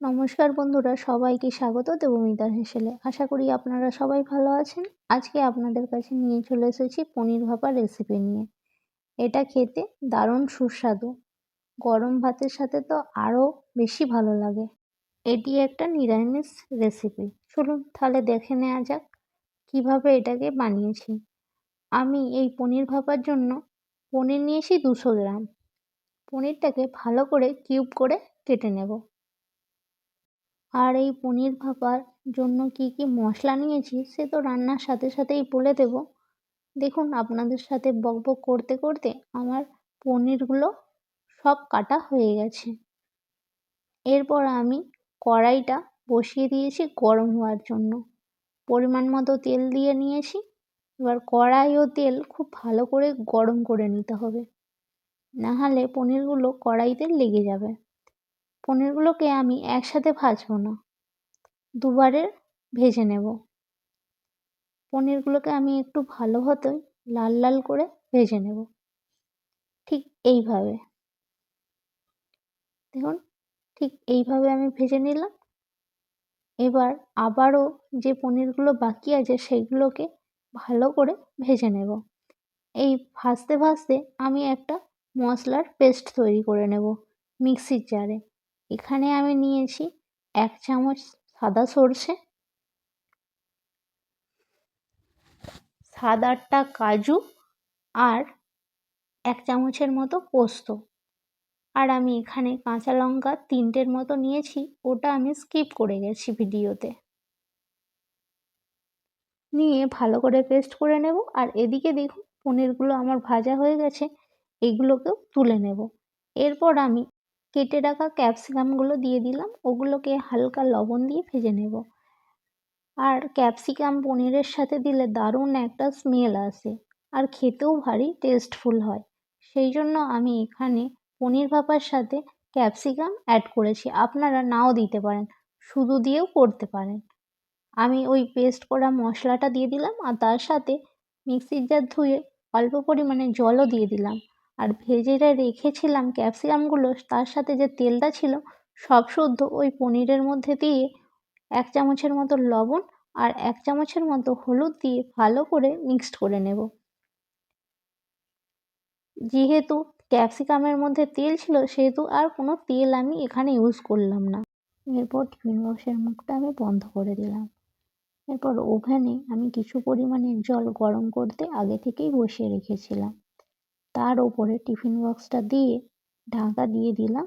নমস্কার বন্ধুরা, সবাইকে স্বাগত দেবমিতার হেসেলে। আশা করি আপনারা সবাই ভালো আছেন। আজকে আপনাদের কাছে নিয়ে চলে এসেছি পনির ভাপা রেসিপি নিয়ে। এটা খেতে দারুণ সুস্বাদু। গরম ভাতের সাথে তো আরও বেশি ভালো লাগে। এটি একটা নিরামিষ রেসিপি চলুন তাহলে দেখে নেওয়া যাক কীভাবে এটাকে বানিয়েছি। আমি এই পনির ভাপার জন্য পনির নিয়েছি দুশো গ্রাম। পনিরটাকে ভালো করে কিউব করে কেটে নেব। আর এই পনির ভাপার জন্য কি কি মশলা নিয়েছি সে তো রান্নার সাথে সাথেই বলে দেব। দেখুন, আপনাদের সাথে বকবক করতে করতে আমার পনিরগুলো সব কাটা হয়ে গেছে। এরপর আমি কড়াইটা বসিয়ে দিয়েছি গরম হওয়ার জন্য। পরিমাণ মতো তেল দিয়ে নিয়েছি। এবার কড়াই ও তেল খুব ভালো করে গরম করে নিতে হবে। নাহলে পনিরগুলো কড়াইতে লেগে যাবে। পনিরগুলোকে আমি একসাথে ভাজবো না। দুবারে ভেজে নেব। পনিরগুলোকে আমি একটু ভালো হতোই লাল লাল করে ভেজে নেব। ঠিক এইভাবে। দেখুন, ঠিক এইভাবে আমি ভেজে নিলাম। এবার আবারও যে পনিরগুলো বাকি আছে সেগুলোকে ভালো করে ভেজে নেব। এই ভাজতে ভাজতে আমি একটা মশলার পেস্ট তৈরি করে নেব মিক্সির জারে। এখানে আমি নিয়েছি এক চামচ সাদা সর্ষে, সাত আটটা কাজু আর এক চামচের মতো পোস্ত। আর আমি এখানে কাঁচা লঙ্কা তিনটের মতো নিয়েছি, ওটা আমি স্কিপ করে গেছি ভিডিওতে। নিয়ে ভালো করে পেস্ট করে নেব, আর এদিকে দেখুন, পনিরগুলো আমার ভাজা হয়ে গেছে, এগুলোকেও তুলে নেব। এরপর আমি কেটে রাখা ক্যাপসিকামগুলো দিয়ে দিলাম। ওগুলোকে হালকা লবণ দিয়ে ভেজে নেব। আর ক্যাপসিকাম পনিরের সাথে দিলে দারুণ একটা স্মেল আসে আর খেতেও ভারী টেস্টফুল হয়। সেই জন্য আমি এখানে পনির ভাপার সাথে ক্যাপসিকাম অ্যাড করেছি। আপনারা নাও দিতে পারেন, শুধু দিয়েও করতে পারেন। আমি ওই পেস্ট করা মশলাটা দিয়ে দিলাম আর তার সাথে মিক্সির জার ধুয়ে অল্প পরিমাণে জলও দিয়ে দিলাম। আর ভেজেটা রেখেছিলাম ক্যাপসিকামগুলো তার সাথে যে তেলটা ছিল, সব শুদ্ধ ওই পনিরের মধ্যে দিয়ে এক চামচের মতো লবণ আর এক চামচের মতো হলুদ দিয়ে ভালো করে মিক্সড করে নেব। যেহেতু ক্যাপসিকামের মধ্যে তেল ছিল, সেহেতু আর কোনো তেল আমি এখানে ইউজ করলাম না। এরপর টিফিন বক্সের মুখটা আমি বন্ধ করে দিলাম। এরপর ওভেনে আমি কিছু পরিমাণে জল গরম করতে আগে থেকেই বসিয়ে রেখেছিলাম। তার ওপরে টিফিন বক্সটা দিয়ে ঢাকা দিয়ে দিলাম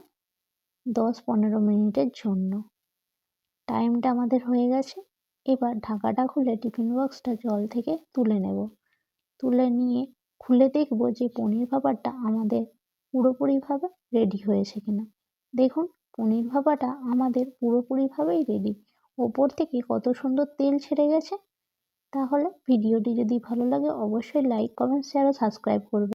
দশ পনেরো মিনিটের জন্য। টাইমটা আমাদের হয়ে গেছে। এবার ঢাকাটা খুলে টিফিন বক্সটা জল থেকে তুলে নেব। তুলে নিয়ে খুলে দেখব যে পনির ভাপাটা আমাদের পুরোপুরিভাবে রেডি হয়েছে কিনা। দেখুন, পনির ভাপাটা আমাদের পুরোপুরিভাবেই রেডি ওপর থেকে কত সুন্দর তেল ছেড়ে গেছে। তাহলে ভিডিওটি যদি ভালো লাগে, অবশ্যই লাইক কমেন্ট শেয়ার ও সাবস্ক্রাইব করবে